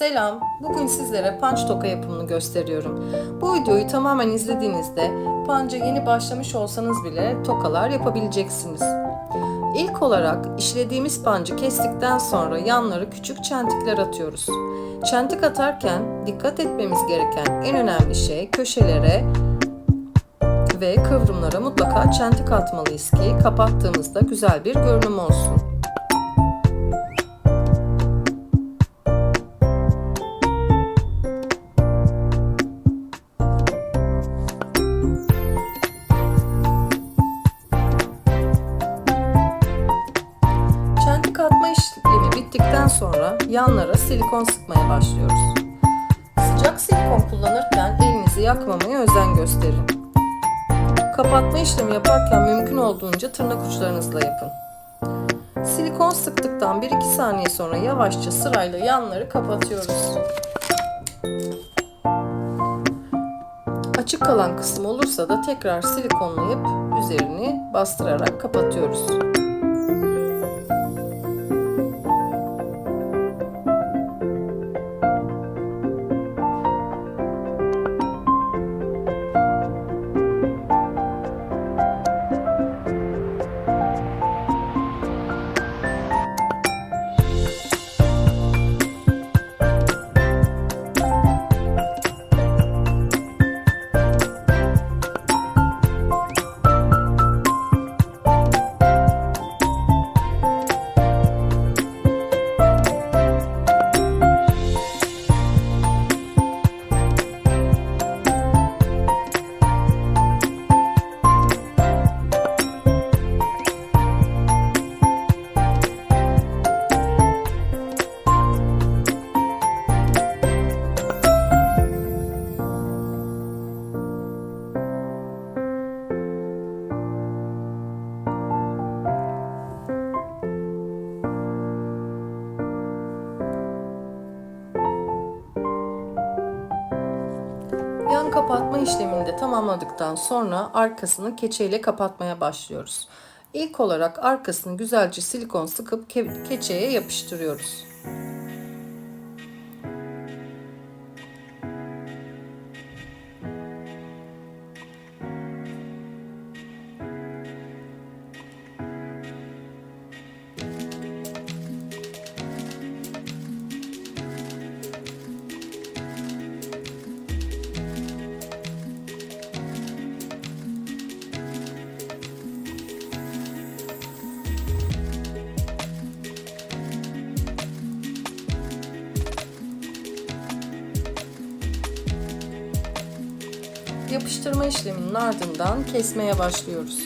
Selam, bugün sizlere punch toka yapımını gösteriyorum. Bu videoyu tamamen izlediğinizde punch'a yeni başlamış olsanız bile tokalar yapabileceksiniz. İlk olarak işlediğimiz punch'ı kestikten sonra yanları küçük çentikler atıyoruz. Çentik atarken dikkat etmemiz gereken en önemli şey köşelere ve kıvrımlara mutlaka çentik atmalıyız ki kapattığımızda güzel bir görünüm olsun. Yanlara silikon sıkmaya başlıyoruz. Sıcak silikon kullanırken elinizi yakmamaya özen gösterin. Kapatma işlemi yaparken mümkün olduğunca tırnak uçlarınızla yapın. Silikon sıktıktan 1-2 saniye sonra yavaşça sırayla yanları kapatıyoruz. Açık kalan kısım olursa da tekrar silikonlayıp üzerini bastırarak kapatıyoruz. Kapatma işlemini de tamamladıktan sonra arkasını keçeyle kapatmaya başlıyoruz. İlk olarak arkasını güzelce silikon sıkıp ke- keçeye yapıştırıyoruz. Yapıştırma işleminin ardından kesmeye başlıyoruz.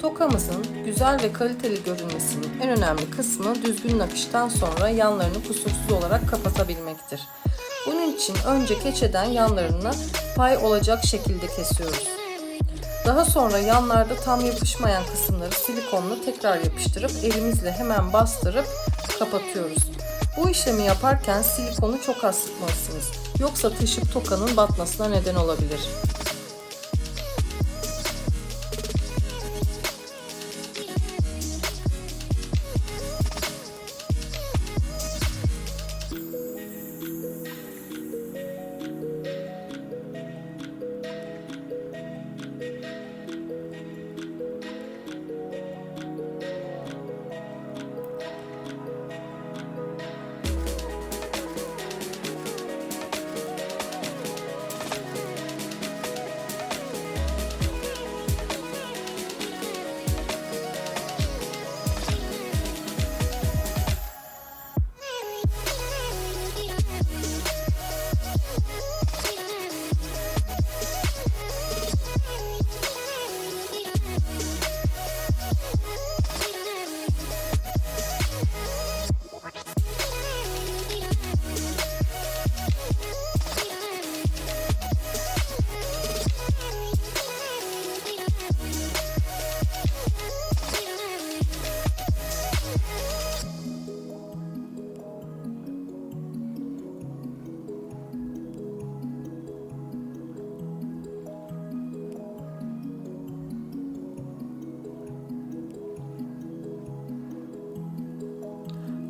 Tokamızın güzel ve kaliteli görünmesinin en önemli kısmı düzgün nakıştan sonra yanlarını kusursuz olarak kapatabilmektir. Bunun için önce keçeden yanlarına pay olacak şekilde kesiyoruz. Daha sonra yanlarda tam yapışmayan kısımları silikonla tekrar yapıştırıp elimizle hemen bastırıp kapatıyoruz. Bu işlemi yaparken silikonu çok az sıkmalısınız. Yoksa taşıp tokanın batmasına neden olabilir.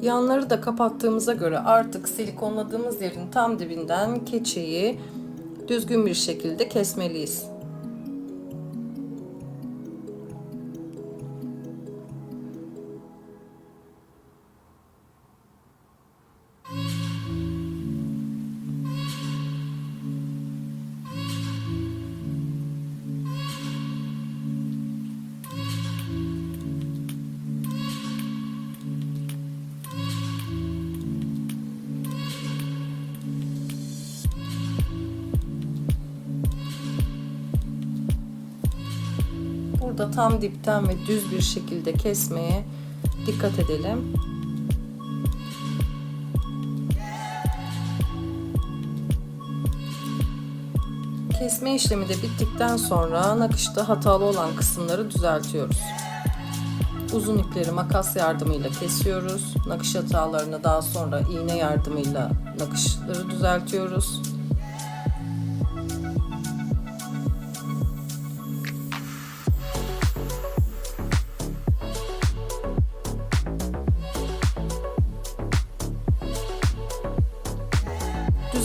Yanları da kapattığımıza göre artık silikonladığımız yerin tam dibinden keçeyi düzgün bir şekilde kesmeliyiz. Burada tam dipten ve düz bir şekilde kesmeye dikkat edelim. Kesme işlemi de bittikten sonra nakışta hatalı olan kısımları düzeltiyoruz. Uzun ipleri makas yardımıyla kesiyoruz. Nakış hatalarını daha sonra iğne yardımıyla nakışları düzeltiyoruz.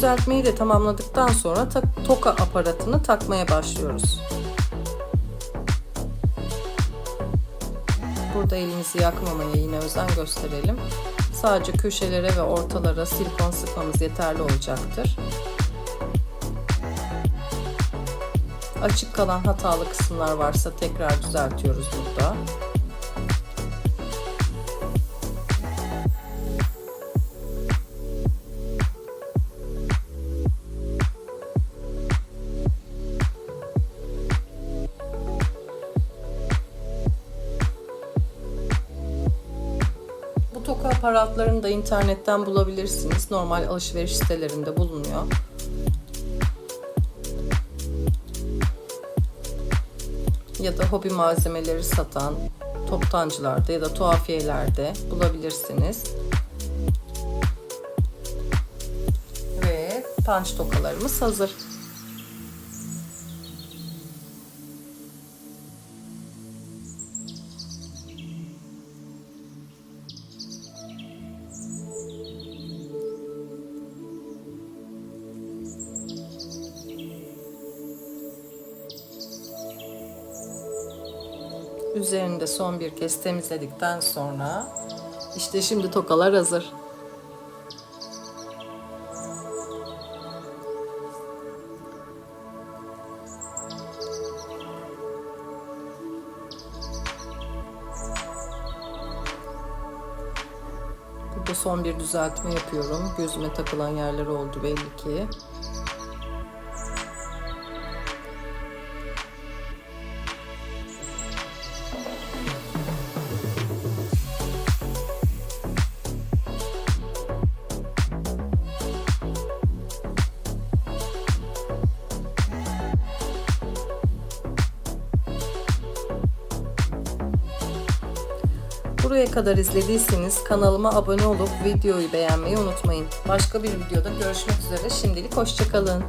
Düzeltmeyi de tamamladıktan sonra toka aparatını takmaya başlıyoruz. Burada elimizi yakmamaya yine özen gösterelim. Sadece köşelere ve ortalara silikon sıkmamız yeterli olacaktır. Açık kalan hatalı kısımlar varsa tekrar düzeltiyoruz burada. Toka aparatlarını da internetten bulabilirsiniz. Normal alışveriş sitelerinde bulunuyor. Ya da hobi malzemeleri satan toptancılarda ya da tuhafiyelerde bulabilirsiniz. Ve punch tokalarımız hazır. Üzerini de son bir kez temizledikten sonra işte şimdi tokalar hazır. Burada son bir düzeltme yapıyorum. Gözüme takılan yerler oldu belli ki. Buraya kadar izlediyseniz kanalıma abone olup videoyu beğenmeyi unutmayın. Başka bir videoda görüşmek üzere. Şimdilik hoşçakalın.